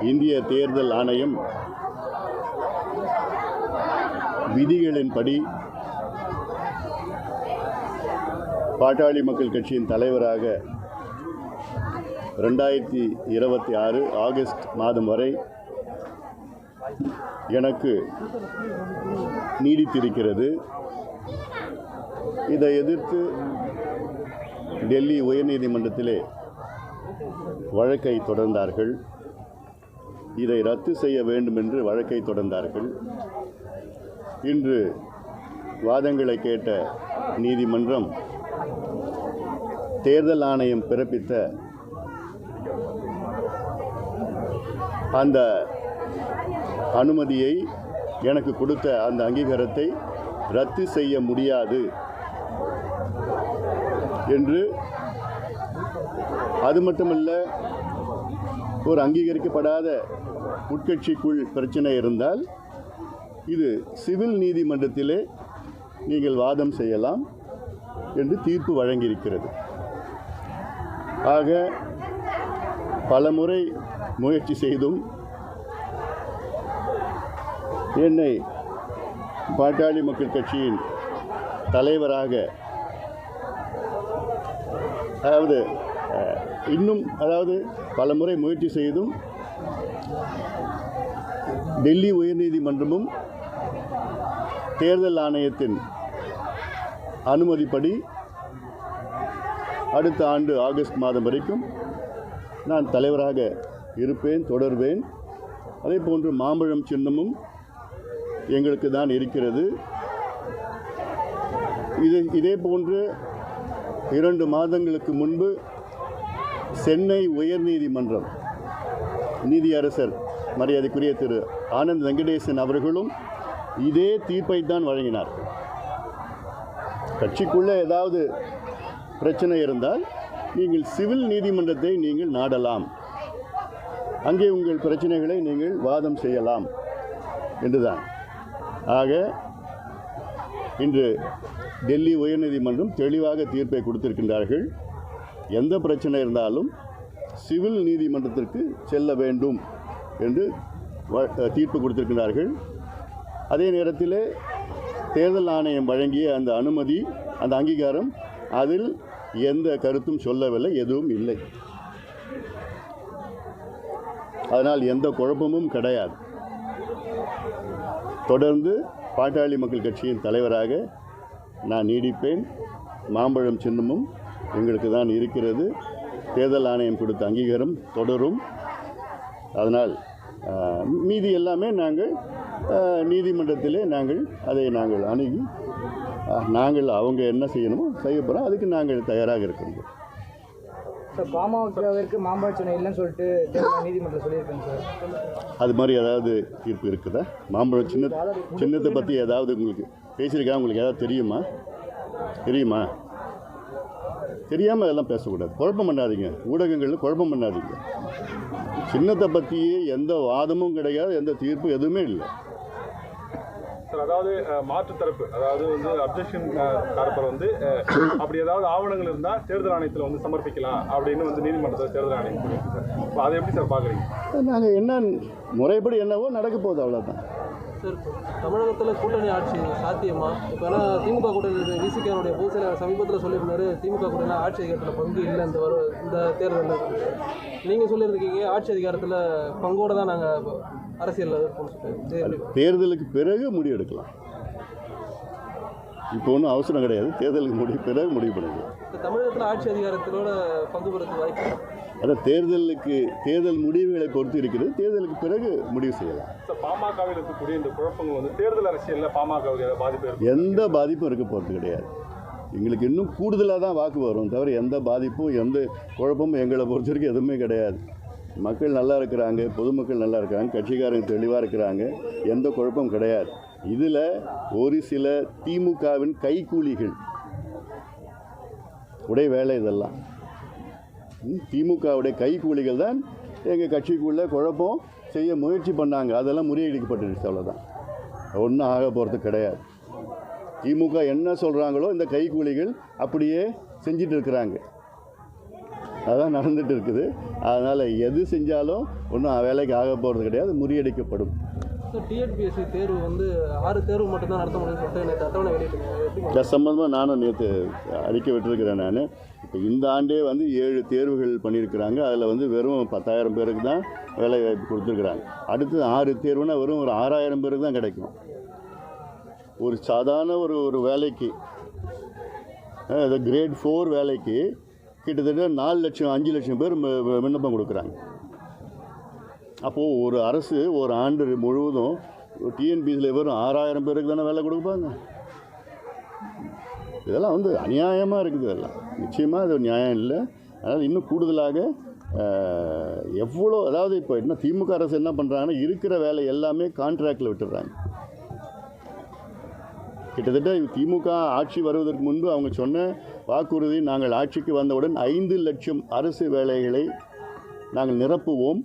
இந்திய தேர்தல் ஆணையம் விதிகளின்படி பாட்டாளி மக்கள் கட்சியின் தலைவராக ரெண்டாயிரத்தி இருபத்தி ஆறு ஆகஸ்ட் மாதம் வரை எனக்கு நீடித்திருக்கிறது. இதை எதிர்த்து டெல்லி உயர்நீதிமன்றத்திலே வழக்கை தொடர்ந்தார்கள். இதை ரத்து செய்ய வேண்டும் என்று வழக்கை தொடர்ந்தார்கள். இன்று வாதங்களை கேட்ட நீதிமன்றம் தேர்தல் ஆணையம் பிறப்பித்த அந்த அனுமதியை எனக்கு கொடுத்த அந்த அங்கீகாரத்தை ரத்து செய்ய முடியாது என்று அது மட்டுமல்ல ஒரு அங்கீகரிக்கப்படாத உட்கட்சிக்குள் பிரச்சனை இருந்தால் இது சிவில் நீதிமன்றத்திலே நீங்கள் வாதம் செய்யலாம் என்று தீர்ப்பு வழங்கியிருக்கிறது. ஆக பலமுறை முயற்சி செய்தும் என்னை பாட்டாளி மக்கள் கட்சியின் தலைவராக அதாவது இன்னும் அதாவது பல முறை முயற்சி செய்தும் டெல்லி உயர்நீதிமன்றமும் தேர்தல் ஆணையத்தின் அனுமதிப்படி அடுத்த ஆண்டு ஆகஸ்ட் மாதம் வரைக்கும் நான் தலைவராக இருப்பேன் தொடர்வேன். அதே போன்று மாம்பழம் சின்னமும் எங்களுக்கு தான் இருக்கிறது. இது இதே போன்று இரண்டு மாதங்களுக்கு முன்பு சென்னை உயர்நீதிமன்றம் நீதியரசர் மரியாதைக்குரிய திரு ஆனந்த் வெங்கடேசன் அவர்களும் இதே தீர்ப்பை தான் வழங்கினார். கட்சிக்குள்ளே ஏதாவது பிரச்சனை இருந்தால் நீங்கள் சிவில் நீதிமன்றத்தை நீங்கள் நாடலாம். அங்கே உங்கள் பிரச்சனைகளை நீங்கள் வாதம் செய்யலாம் என்றுதான். ஆக இன்று டெல்லி உயர்நீதிமன்றம் தெளிவாக தீர்ப்பை கொடுத்திருக்கின்றார்கள். எந்த பிரச்சனை இருந்தாலும் சிவில் நீதிமன்றத்திற்கு செல்ல வேண்டும் என்று வ- தீர்ப்பு கொடுத்திருக்கிறார்கள். அதே நேரத்தில் தேர்தல் ஆணையம் வழங்கிய அந்த அனுமதி அந்த அங்கீகாரம் அதில் எந்த கருத்தும் சொல்லவில்லை எதுவும் இல்லை. அதனால் எந்த குழப்பமும் கிடையாது. தொடர்ந்து பாட்டாளி மக்கள் கட்சியின் தலைவராக நான் நீடிப்பேன். மாம்பழம் சின்னமும் எங்களுக்கு தான் இருக்கிறது. தேர்தல் ஆணையம் கொடுத்த அங்கீகாரம் தொடரும். அதனால் மீதி எல்லாமே நாங்கள் நீதிமன்றத்திலே நாங்கள் அதை நாங்கள் அணுகி நாங்கள் அவங்க என்ன செய்யணுமோ செய்ய போகிறோம் அதுக்கு நாங்கள் தயாராக இருக்கின்றோம் சார் பாமகவிற்கு மாம்பழச்சனை இல்லைன்னு சொல்லிட்டு தேர்தல் நீதிமன்றம் சொல்லியிருக்காங்க சார். அது மாதிரி ஏதாவது தீர்ப்பு இருக்குதா? மாம்பழம் சின்ன சின்னத்தை பற்றி ஏதாவது உங்களுக்கு பேசியிருக்கா? உங்களுக்கு ஏதாவது தெரியுமா? தெரியுமா? தெரியாமல் அதெல்லாம் பேசக்கூடாது. குழப்பம் பண்ணாதீங்க. ஊடகங்களில் குழப்பம் பண்ணாதீங்க. சின்னத்தை பற்றியே எந்த வாதமும் கிடையாது எந்த தீர்ப்பும் எதுவுமே இல்லை. சார் அதாவது மாற்று தரப்பு அதாவது வந்து அப்ஜெக்ஷன் தரப்பர் வந்து அப்படி ஏதாவது ஆவணங்கள் இருந்தால் தேர்தல் ஆணையத்தில் வந்து சமர்ப்பிக்கலாம் அப்படின்னு வந்து நீதிமன்றத்தில் தேர்தல் ஆணையம் சொல்லியிருக்கு சார். அதை எப்படி சார் பார்க்குறீங்க நாங்கள் என்ன முறைப்படி என்னவோ நடக்க போகுது அவ்வளோதான் சார் தமிழகத்தில் கூட்டணி ஆட்சி சாத்தியமா? இப்போ ஏன்னா திமுக கூட்டணி விசிகனுடைய பொதுச் சமீபத்தில் சொல்லியிருந்தாரு திமுக கூட்டணியில் ஆட்சி அதிகாரத்தில் பங்கு இல்லை இந்த வரும் இந்த தேர்தலில். நீங்கள் சொல்லியிருக்கீங்க ஆட்சி அதிகாரத்தில் பங்கோட தான் நாங்கள் அரசியலில் இருப்போம்னு சொல்லிட்டு. தேர்தலுக்கு பிறகு முடிவெடுக்கலாம். இப்போ ஒன்றும் அவசரம் கிடையாது. தேர்தலுக்கு முடிவு பிறகு முடிவு பண்ணிக்கலாம் தமிழகத்தில் ஆட்சி அதிகாரத்திலோட பங்கு பெறத்துக்கு வாய்ப்பு? அதான் தேர்தலுக்கு தேர்தல் முடிவுகளை பொறுத்து இருக்கிறது. தேர்தலுக்கு பிறகு முடிவு செய்யலாம். பாமகவில் இருக்கக்கூடிய இந்த குழப்பங்கள் வந்து தேர்தல் அரசியலில் பாமகவுக்கு பாதிப்பு எந்த பாதிப்பும் இருக்க போகிறது கிடையாது. எங்களுக்கு இன்னும் கூடுதலாக தான் வாக்கு வரும் தவிர எந்த பாதிப்பும் எந்த குழப்பமும் எங்களை பொறுத்த வரைக்கும் எதுவுமே கிடையாது. மக்கள் நல்லா இருக்கிறாங்க பொதுமக்கள் நல்லா இருக்காங்க கட்சிக்காரங்க தெளிவாக இருக்கிறாங்க. எந்த குழப்பமும் கிடையாது. இதில் ஒரு சில திமுகவின் கைக்கூலிகள் உடைய வேலை இதெல்லாம். திமுகவுடைய கைக்கூலிகள் தான் எங்கள் கட்சிக்குள்ளே குழப்பம் செய்ய முயற்சி பண்ணாங்க. அதெல்லாம் முறியடிக்கப்பட்டுருச்சு அவ்வளோதான் ஒன்றும் ஆக போகிறது கிடையாது. திமுக என்ன சொல்கிறாங்களோ இந்த கைக்கூலிகள் அப்படியே செஞ்சிட்டு இருக்கிறாங்க அதான் நடந்துட்டு இருக்குது. அதனால் எது செஞ்சாலும் ஒன்றும் வேலைக்கு ஆக போகிறது கிடையாது முறியடிக்கப்படும். டிஎன்பிஎஸ்சி தேர்வு வந்து ஆறு தேர்வு மட்டும்தான் நடத்த முடியும்னு சொல்லிட்டு நேற்று அட்டவணை வெளியிட்டிருக்காங்க. எப்படி சம்மந்தமாக நானும் நேற்று அறிக்கை விட்டுருக்கிறேன் நான். இப்போ இந்த ஆண்டே வந்து ஏழு தேர்வுகள் பண்ணியிருக்கிறாங்க. அதில் வந்து வெறும் பத்தாயிரம் பேருக்கு தான் வேலை வாய்ப்பு கொடுத்துருக்குறாங்க. அடுத்து ஆறு தேர்வுனா வெறும் ஒரு ஆறாயிரம் பேருக்கு தான் கிடைக்கும். ஒரு சாதாரண ஒரு ஒரு வேலைக்கு அது கிரேட் ஃபோர் வேலைக்கு கிட்டத்தட்ட நாலு லட்சம் அஞ்சு லட்சம் பேர் விண்ணப்பம் கொடுக்குறாங்க. அப்போது ஒரு அரசு ஒரு ஆண்டு முழுவதும் டிஎன்பிசியில் வெறும் ஆறாயிரம் பேருக்கு தானே வேலை கொடுப்பாங்க. இதெல்லாம் வந்து அநியாயமாக இருக்குது இதெல்லாம். நிச்சயமாக அது நியாயம் இல்லை. அதனால் இன்னும் கூடுதலாக எவ்வளோ அதாவது இப்போ என்ன திமுக அரசு என்ன பண்ணுறாங்கன்னா இருக்கிற வேலை எல்லாமே கான்ட்ராக்டில் விட்டுடுறாங்க. கிட்டத்தட்ட திமுக ஆட்சி வருவதற்கு முன்பு அவங்க சொன்ன வாக்குறுதி நாங்கள் ஆட்சிக்கு வந்தவுடன் ஐந்து லட்சம் அரசு வேலைகளை நாங்கள் நிரப்புவோம்.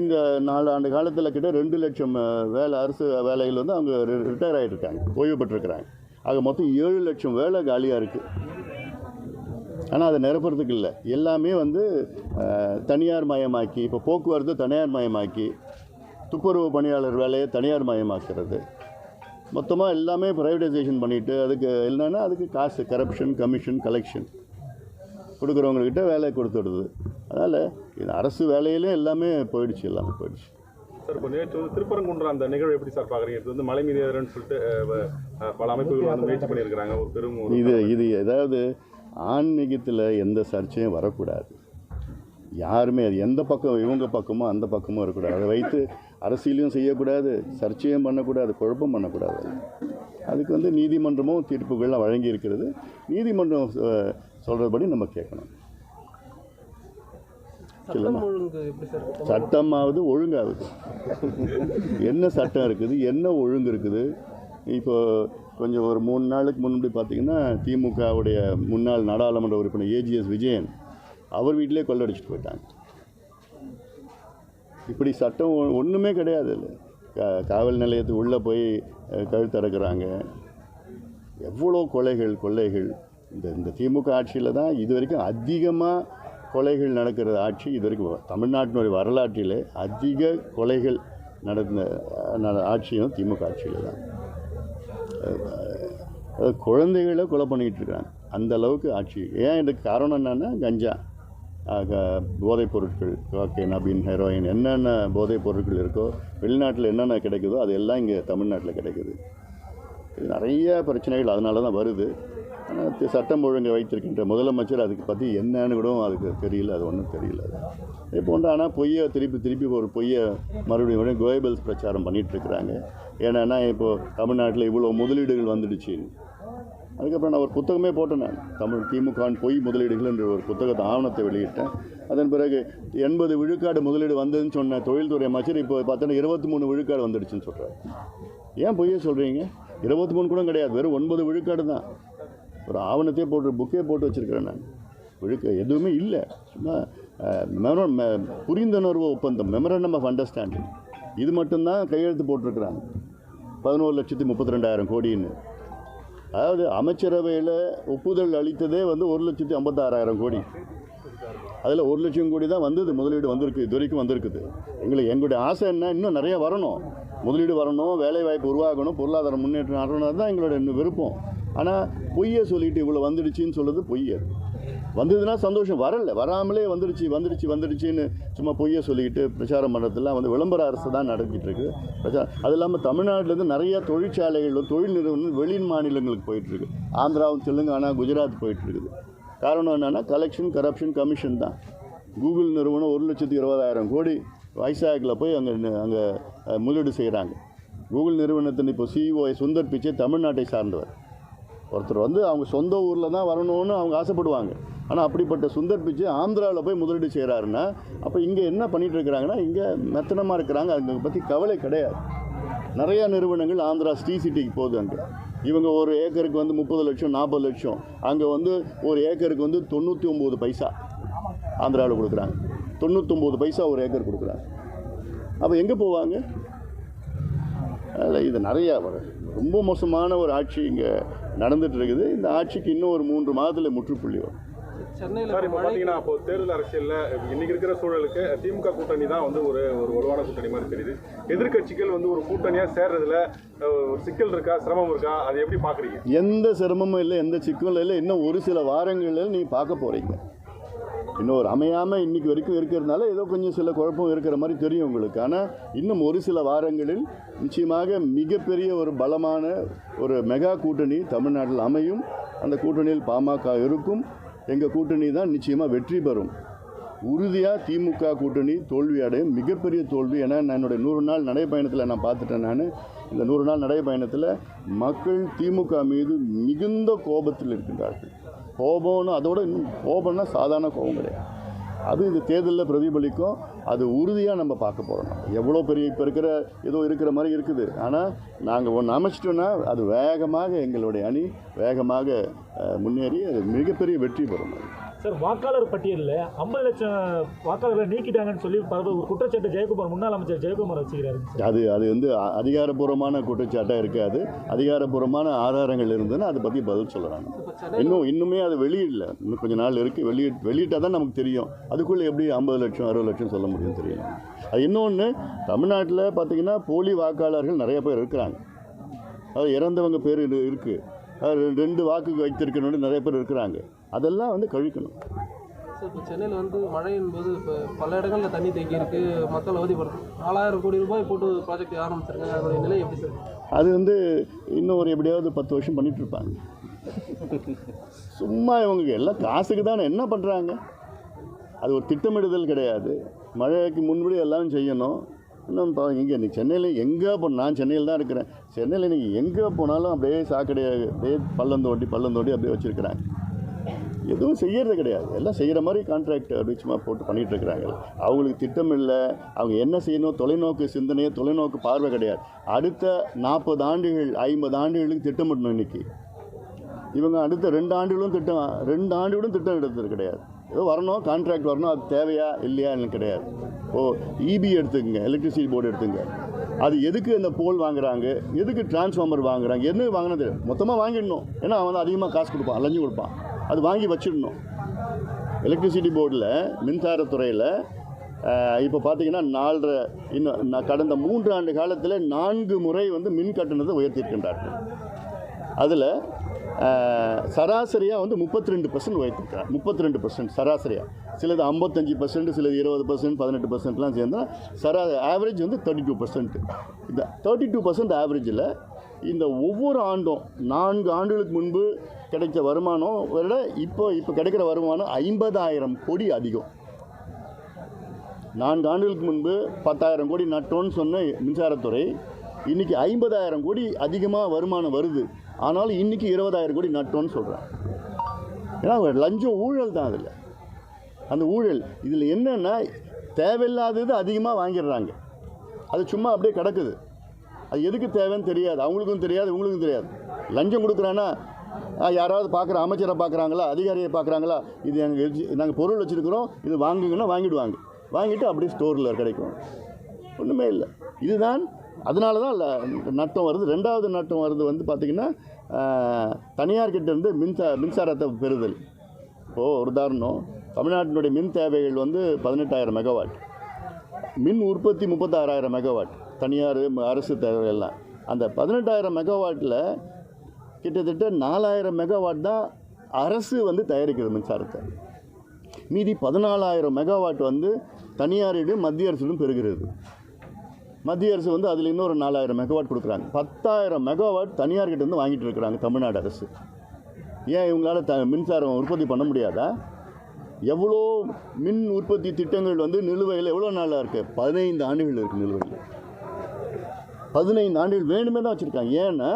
இந்த நாலு ஆண்டு காலத்தில் கிட்ட ரெண்டு லட்சம் வேலை அரசு வேலைகள் வந்து அவங்க ரிட்டையர் ஆகிட்டு இருக்காங்க ஓய்வு பெற்றிருக்கிறாங்க. ஆக மொத்தம் ஏழு லட்சம் வேலை காலியாக இருக்குது ஆனால் அதை நிரப்புறதுக்கு இல்லை. எல்லாமே வந்து தனியார் மயமாக்கி இப்போ போக்குவரத்து தனியார் மயமாக்கி துப்புரவு பணியாளர் வேலையை தனியார் மயமாக்குறது. மொத்தமாக எல்லாமே ப்ரைவேடைசேஷன் பண்ணிவிட்டு அதுக்கு என்னன்னா அதுக்கு காசு கரப்ஷன் கமிஷன் கலெக்ஷன் கொடுக்குறவங்கக்கிட்ட வேலை கொடுத்துடுது அதனால் இது அரசு வேலையிலே எல்லாமே போயிடுச்சு எல்லாமே போயிடுச்சு. சார் இப்போ நேற்று வந்து திருப்பரங்குன்ற அந்த நிகழ்வு எப்படி சார் பார்க்குறீங்க இது வந்து மலை மீது ஏறுறேன்னு சொல்லிட்டு பல அமைப்புகள் வந்து முயற்சி பண்ணியிருக்கிறாங்க. ஒரு பெரும் இது இது ஏதாவது ஆன்மீகத்தில் எந்த சர்ச்சையும் வரக்கூடாது. யாருமே அது எந்த பக்கம் இவங்க பக்கமோ அந்த பக்கமோ இருக்கக்கூடாது. அதை வைத்து அரசியலையும் செய்யக்கூடாது சர்ச்சையும் பண்ணக்கூடாது குழப்பம் பண்ணக்கூடாது. அதுக்கு வந்து நீதிமன்றமும் தீர்ப்புகள்லாம் வழங்கி இருக்கிறது நீதிமன்றம் அஹ், சொல்றபடி நம்ம கேட்கணும் சட்டம் ஒழுங்கு எப்படி சார் இருக்கு? சட்டமாவது ஒழுங்காகுது. என்ன சட்டம் இருக்குது? என்ன ஒழுங்கு இருக்குது? இப்போ கொஞ்சம் ஒரு மூணு நாளுக்கு முன்னாடி பார்த்தீங்கன்னா திமுகவுடைய முன்னாள் நாடாளுமன்ற உறுப்பினர் ஏஜிஎஸ் விஜயன் அவர் வீட்டிலே கொள்ளடிச்சிட்டு போயிட்டாங்க. இப்படி சட்டம் ஒ- ஒண்ணுமே கிடையாது இல்லை. காவல் நிலையத்துக்கு உள்ளே போய் கழுத்தறுக்கிறாங்க எவ்வளோ கொலைகள் கொள்ளைகள். இந்த இந்த திமுக ஆட்சியில் தான் இது வரைக்கும் அதிகமாக கொலைகள் நடக்கிற ஆட்சி இது வரைக்கும் தமிழ்நாட்டினுடைய வரலாற்றிலே அதிக கொலைகள் நடந்த நட ஆட்சியும் திமுக ஆட்சியில் தான். குழந்தைகளை கொலை பண்ணிக்கிட்டு இருக்காங்க. அந்த அளவுக்கு ஆட்சி. ஏன் இதுக்கு காரணம் என்னென்னா கஞ்சா. க- போதைப் பொருட்கள் கோக்கைன் அபின் ஹெரோயின் என்னென்ன போதைப் பொருட்கள் இருக்கோ வெளிநாட்டில் என்னென்ன கிடைக்குதோ அது எல்லாம் இங்கே தமிழ்நாட்டில் கிடைக்குது. இது நிறைய பிரச்சனைகள் அதனால தான் வருது. சட்டம் ஒழுங்கை வைத்திருக்கின்ற முதலமைச்சர் அதுக்கு பற்றி என்னன்னு கூட அதுக்கு தெரியல அது ஒன்றும் தெரியல. அது போன்ற ஆனால் பொய்யை திருப்பி திருப்பி ஒரு பொய்யை மறுபடியும் மறுபடியும் கோயபல்ஸ் பிரச்சாரம் பண்ணிகிட்ருக்குறாங்க ஏன்னா இப்போது தமிழ்நாட்டில் இவ்வளோ முதலீடுகள் வந்துடுச்சு. அதுக்கப்புறம் நான் ஒரு புத்தகமே போட்டேன் நான். தமிழ் திமுகான் பொய் முதலீடுகள் என்ற ஒரு புத்தகத்தை ஆவணத்தை வெளியிட்டேன். அதன் பிறகு எண்பது விழுக்காடு முதலீடு வந்ததுன்னு சொன்ன தொழில்துறை அமைச்சர் இப்போ பார்த்தோன்னா இருபத்தி மூணு விழுக்காடு வந்துடுச்சுன்னு சொல்கிறார் ஏன் பொய்யே சொல்கிறீங்க இருபத்தி மூணு கூட கிடையாது வெறும் ஒன்பது விழுக்காடு தான். ஒரு ஆவணத்தையே போட்டு புக்கே போட்டு வச்சுருக்கிறேன் நான். விழுக்க எதுவுமே இல்லை. சும்மா மெமரோ மெ- புரிந்துணர்வு ஒப்பந்தம் மெமரண்டம் ஆஃப் அண்டர்ஸ்டாண்டிங் இது மட்டும்தான் கையெழுத்து போட்டிருக்கிறாங்க. பதினோரு லட்சத்தி முப்பத்தி ரெண்டாயிரம் கோடின்னு. அதாவது அமைச்சரவையில் ஒப்புதல் அளித்ததே வந்து ஒரு லட்சத்தி ஐம்பத்தாறாயிரம் கோடி. அதில் ஒரு லட்சம் கோடி தான் வந்தது முதலீடு வந்திருக்கு இது வரைக்கும் வந்திருக்குது. எங்களுக்கு எங்களுடைய ஆசை என்ன? இன்னும் நிறைய வரணும். முதலீடு வரணும் வேலைவாய்ப்பு உருவாகணும் பொருளாதார முன்னேற்றம் வரணும் தான் எங்களோட இன்னும் விருப்பம். ஆனால் பொய்யை சொல்லிட்டு இவ்வளோ வந்துடுச்சின்னு சொல்கிறது பொய் அது வந்ததுன்னா சந்தோஷம். வரல. வராமலே வந்துடுச்சு வந்துடுச்சு வந்துடுச்சின்னு சும்மா பொய்யை சொல்லிக்கிட்டு பிரச்சாரம் பண்ணுறதுலாம் வந்து விளம்பர அரசு தான் நடத்திட்டு பிரச்சாரம் அது இல்லாமல் தமிழ்நாட்டிலேருந்து நிறையா தொழிற்சாலைகள் தொழில் நிறுவனம் வெளி மாநிலங்களுக்கு போயிட்டுருக்கு ஆந்திராவும் தெலுங்கானா குஜராத் போயிட்டுருக்குது காரணம் என்னென்னா கலெக்ஷன் கரப்ஷன் கமிஷன் தான். கூகுள் நிறுவனம் ஒரு லட்சத்து இருபதாயிரம் கோடி வைசாக்கில் போய் அங்கே அங்கே முதலீடு செய்கிறாங்க கூகுள் நிறுவனத்தின் இப்போ சிஇஓ சுந்தர் பிச்சை தமிழ்நாட்டை சார்ந்தவர். ஒருத்தர் வந்து அவங்க சொந்த ஊரில் தான் வரணும்னு அவங்க ஆசைப்படுவாங்க. ஆனால் அப்படிப்பட்ட சுந்தர் பிச்சை ஆந்திராவில் போய் முதலீடு செய்கிறாருன்னா அப்போ இங்கே என்ன பண்ணிகிட்டு இருக்கிறாங்கன்னா இங்கே மெத்தனமாக இருக்கிறாங்க. அதை பற்றி கவலை கிடையாது. நிறையா நிறுவனங்கள் ஆந்திரா ஸ்ரீ சிட்டிக்கு போகுது அங்கே. இவங்க ஒரு ஏக்கருக்கு வந்து முப்பது லட்சம் நாற்பது லட்சம். அங்கே வந்து ஒரு ஏக்கருக்கு வந்து தொண்ணூற்றி ஒம்பது பைசா ஆந்திராவில் கொடுக்குறாங்க. தொண்ணூற்றொம்பது பைசா ஒரு ஏக்கர் கொடுக்குறாங்க. அப்போ எங்கே போவாங்க? அதில் இது நிறையா வரும். ரொம்ப மோசமான ஒரு ஆட்சி இங்கே நடந்துட்டு இருக்குது. இந்த ஆட்சிக்கு இன்னும் ஒரு மூன்று மாதத்தில் முற்றுப்புள்ளி வரும். சென்னையில் சார் இப்போ பார்த்தீங்கன்னா இப்போ தேர்தல் அரசியல்ல இன்னைக்கு இருக்கிற சூழலுக்கு திமுக கூட்டணி தான் வந்து ஒரு ஒரு வலுவான கூட்டணி மாதிரி தெரியுது. எதிர்க்கட்சிகள் வந்து ஒரு கூட்டணியா சேர்றதுல ஒரு சிக்கல் இருக்கா சிரமம் இருக்கா? அதை எப்படி பாக்குறீங்க? எந்த சிரமமும் இல்லை எந்த சிக்கலும் இல்லை. இன்னும் ஒரு சில வாரங்களில் நீ பார்க்க போகிறீங்க இன்னும் ஒரு அமையாமல் இன்றைக்கி வரைக்கும் இருக்கிறதுனால ஏதோ கொஞ்சம் சில குழப்பம் இருக்கிற மாதிரி தெரியும் உங்களுக்கு. ஆனால் இன்னும் ஒரு சில வாரங்களில் நிச்சயமாக மிகப்பெரிய ஒரு பலமான ஒரு மெகா கூட்டணி தமிழ்நாட்டில் அமையும். அந்த கூட்டணியில் பாமக இருக்கும். எங்கள் கூட்டணி தான் நிச்சயமாக வெற்றி பெறும். உறுதியாக திமுக கூட்டணி தோல்வி அடையும். மிகப்பெரிய தோல்வி. ஏன்னா நான் என்னுடைய நூறு நாள் நடைப்பயணத்தில் நான் பார்த்துட்டேன் நான். இந்த நூறு நாள் நடைப்பயணத்தில் மக்கள் திமுக மீது மிகுந்த கோபத்தில் இருக்கின்றார்கள். கோபம்னு அதோட இன்னும் கோபம்னா சாதாரண கோபம் கிடையாது. அது இந்த தேர்தலில் பிரதிபலிக்கும். அது உறுதியாக நம்ம பார்க்க போகிறோம் எவ்வளோ பெரிய இப்போ இருக்கிற ஏதோ இருக்கிற மாதிரி இருக்குது. ஆனால் நாங்கள் ஒன்று அமைச்சிட்டோன்னா அது வேகமாக எங்களுடைய அணி வேகமாக முன்னேறி அது மிகப்பெரிய வெற்றி பெறும் அது. சார் வாக்காளர் பட்டியலில் ஐம்பது லட்சம் வாக்காளர்களை நீக்கிட்டாங்கன்னு சொல்லி பரவ ஒரு குற்றச்சாட்டு ஜெயக்குமார் முன்னாள் அமைச்சர் ஜெயக்குமார் வச்சுக்கிறாரு அது அது வந்து அதிகாரப்பூர்வமான குற்றச்சாட்டாக இருக்காது அதிகாரப்பூர்வமான ஆதாரங்கள் இருந்ததுன்னா அதை பற்றி பதில் சொல்கிறாங்க இன்னும் இன்னுமே அது வெளியிடல. இன்னும் கொஞ்ச நாள் இருக்குது வெளியிட் வெளியிட்டால் தான் நமக்கு தெரியும். அதுக்குள்ளே எப்படி ஐம்பது லட்சம் அறுபது லட்சம் சொல்ல முடியும் தெரியும் அது இன்னொன்று தமிழ்நாட்டில் பார்த்தீங்கன்னா போலி வாக்காளர்கள் நிறைய பேர் இருக்கிறாங்க. அது இறந்தவங்க பேர் இருக்குது அது ரெண்டு வாக்கு வைத்திருக்கணும்னு நிறைய பேர் இருக்கிறாங்க. அதெல்லாம் வந்து கழிக்கணும் சார் இப்போ சென்னையில் வந்து மழையின் போது இப்போ பல இடங்களில் தண்ணி தேங்கி இருக்கு மக்கள் அவதிப்படுது நாலாயிரம் கோடி ரூபாய் போட்டு ப்ராஜெக்ட் ஆரம்பிச்சிருக்காங்க. அதனுடைய நிலை எப்படி சார் அது வந்து இன்னும் ஒரு எப்படியாவது பத்து வருஷம் பண்ணிட்டு இருப்பாங்க சும்மா இவங்க எல்லாம் காசுக்கு தானே என்ன பண்ணுறாங்க அது ஒரு திட்டமிடுதல் கிடையாது. மழைக்கு முன்படி எல்லாம் செய்யணும். இன்னும் இப்போ இங்கே நீ சென்னையில் எங்கே போ நான் சென்னையில் தான் இருக்கிறேன். சென்னையில் நீங்கள் எங்கே போனாலும் அப்படியே சாக்கடையாக அப்படியே பள்ளம் தோண்டி பள்ளம் தோண்டி அப்படியே வச்சுருக்கிறாங்க. எதுவும் செய்யறது கிடையாது. எல்லாம் செய்கிற மாதிரி கான்ட்ராக்ட் சும்மா போட்டு பண்ணிகிட்டு இருக்கிறாங்க. அவங்களுக்கு திட்டம் இல்லை. அவங்க என்ன செய்யணும்? தொலைநோக்கு சிந்தனையோ தொலைநோக்கு பார்வை கிடையாது. அடுத்த நாற்பது ஆண்டுகள் ஐம்பது ஆண்டுகளுக்கு திட்டமிடணும் இன்றைக்கி இவங்க அடுத்த ரெண்டு ஆண்டுகளும் திட்டம் ரெண்டு ஆண்டுகளும் திட்டம் எடுத்தது கிடையாது. ஏதோ வரணும் கான்ட்ராக்ட் வரணும் அது தேவையா இல்லையா எனக்கு கிடையாது. ஓ இபி எடுத்துக்கங்க எலக்ட்ரிசிட்டி போர்டு எடுத்துங்க அது எதுக்கு அந்த போல் வாங்குறாங்க? எதுக்கு டிரான்ஸ்ஃபார்மர் வாங்குறாங்க? என்ன வாங்கினது மொத்தமாக வாங்கிடணும். ஏன்னா அவன் வந்து அதிகமாக காசு கொடுப்பான் லஞ்சம் கொடுப்பான். அது வாங்கி வச்சிடணும். எலக்ட்ரிசிட்டி போர்டில் மின்சாரத்துறையில் இப்போ பார்த்தீங்கன்னா நாலரை இன்னும் நான் கடந்த மூன்று ஆண்டு காலத்தில் நான்கு முறை வந்து மின் கட்டணத்தை உயர்த்தியிருக்கின்றார்கள். அதில் சராசரியாக வந்து முப்பத்தி ரெண்டு பர்சன்ட் உயர்த்திருக்கிறார் முப்பத்தி ரெண்டு பர்சன்ட் சராசரியாக சிலது ஐம்பத்தஞ்சு பர்சன்ட் சிலது இருபது பர்சன்ட் பதினெட்டு பர்சன்ட்லாம் சேர்ந்தா சரா ஆவரேஜ் வந்து தேர்ட்டி டூ பர்சன்ட் இந்த தேர்ட்டி டூ பர்சன்ட் ஆவரேஜில் இந்த ஒவ்வொரு ஆண்டும் நான்கு ஆண்டுகளுக்கு முன்பு கிடைச்ச வருமானம் விட இப்போ இப்போ கிடைக்கிற வருமானம் ஐம்பதாயிரம் கோடி அதிகம். நான்கு ஆண்டுகளுக்கு முன்பு பத்தாயிரம் கோடி நட்டோன்னு சொன்ன மின்சாரத்துறை இன்றைக்கி ஐம்பதாயிரம் கோடி அதிகமாக வருமானம் வருது. ஆனாலும் இன்றைக்கி இருபதாயிரம் கோடி நட்டோன்னு சொல்கிறேன் ஏன்னா லஞ்சம் ஊழல் தான் அதில். அந்த ஊழல் இதில் என்னென்னா தேவையில்லாதது அதிகமாக வாங்கிடுறாங்க. அது சும்மா அப்படியே கிடக்குது. அது எதுக்கு தேவைன்னு தெரியாது. அவங்களுக்கும் தெரியாது இவங்களுக்கும் தெரியாது. லஞ்சம் கொடுக்குறான்னா யாராவது பார்க்குற அமைச்சரை பார்க்குறாங்களா அதிகாரியை பார்க்குறாங்களா இது எங்கள் நாங்கள் பொருள் வச்சுருக்கிறோம் இது வாங்குங்கன்னா வாங்கிடுவாங்க. வாங்கிட்டு அப்படியே ஸ்டோரில் கிடைக்கும். ஒன்றுமே இல்லை. இதுதான் அதனால தான் இல்லை நட்டம் வருது. ரெண்டாவது நட்டம் வருது வந்து பார்த்திங்கன்னா தனியார் கிட்டேருந்து மின்சா மின்சாரத்தை பெறுதல். இப்போது ஒரு உதாரணம் தமிழ்நாட்டினுடைய மின் தேவைகள் வந்து பதினெட்டாயிரம் மெகாவாட் மின் உற்பத்தி முப்பத்தாறாயிரம் மெகாவாட் தனியார் அரசு தேவை எல்லாம் அந்த பதினெட்டாயிரம் மெகாவாட்டில் கிட்டத்தட்ட நாலாயிரம் மெகாவாட் தான் அரசு வந்து தயாரிக்கிறது மின்சாரத்தை. மீதி பதினாலாயிரம் மெகாவாட் வந்து தனியாரிடம் மத்திய அரசிடம் பெறுகிறது. மத்திய அரசு வந்து அதில் இன்னொரு நாலாயிரம் மெகாவாட் கொடுக்குறாங்க. பத்தாயிரம் மெகாவாட் தனியார்கிட்ட இருந்து வாங்கிட்டு இருக்கிறாங்க தமிழ்நாடு அரசு. ஏன் இவங்களால த மின்சாரம் உற்பத்தி பண்ண முடியாதா? எவ்வளோ மின் உற்பத்தி திட்டங்கள் வந்து நிலுவையில் எவ்வளோ நாளாக இருக்குது பதினைந்து ஆண்டுகள் இருக்குது நிலுவையில். பதினைந்து ஆண்டுகள் வேணுமே தான் வச்சுருக்காங்க. ஏன்னா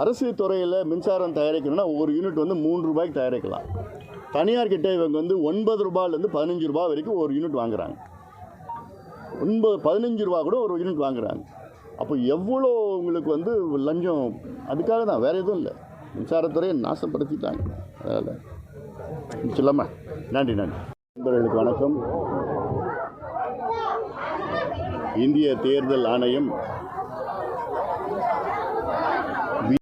அரசு துறையில் மின்சாரம் தயாரிக்கணும்னா ஒரு யூனிட் வந்து மூன்று ரூபாய்க்கு தயாரிக்கலாம். தனியார் கிட்டே இவங்க வந்து ஒன்பது ரூபாயிலேருந்து பதினஞ்சு ரூபாய் வரைக்கும் ஒரு யூனிட் வாங்குறாங்க. ஒன்பது பதினஞ்சு ரூபா கூட ஒரு யூனிட் வாங்குறாங்க. அப்போ எவ்வளோ உங்களுக்கு வந்து லஞ்சம்? அதுக்காக தான் வேறு எதுவும் இல்லை. மின்சாரத்துறையை நாசப்படுத்திட்டாங்க. அதனால் சொல்லாமா நன்றி நன்றி. நண்பர்களுக்கு வணக்கம். இந்திய தேர்தல் ஆணையம்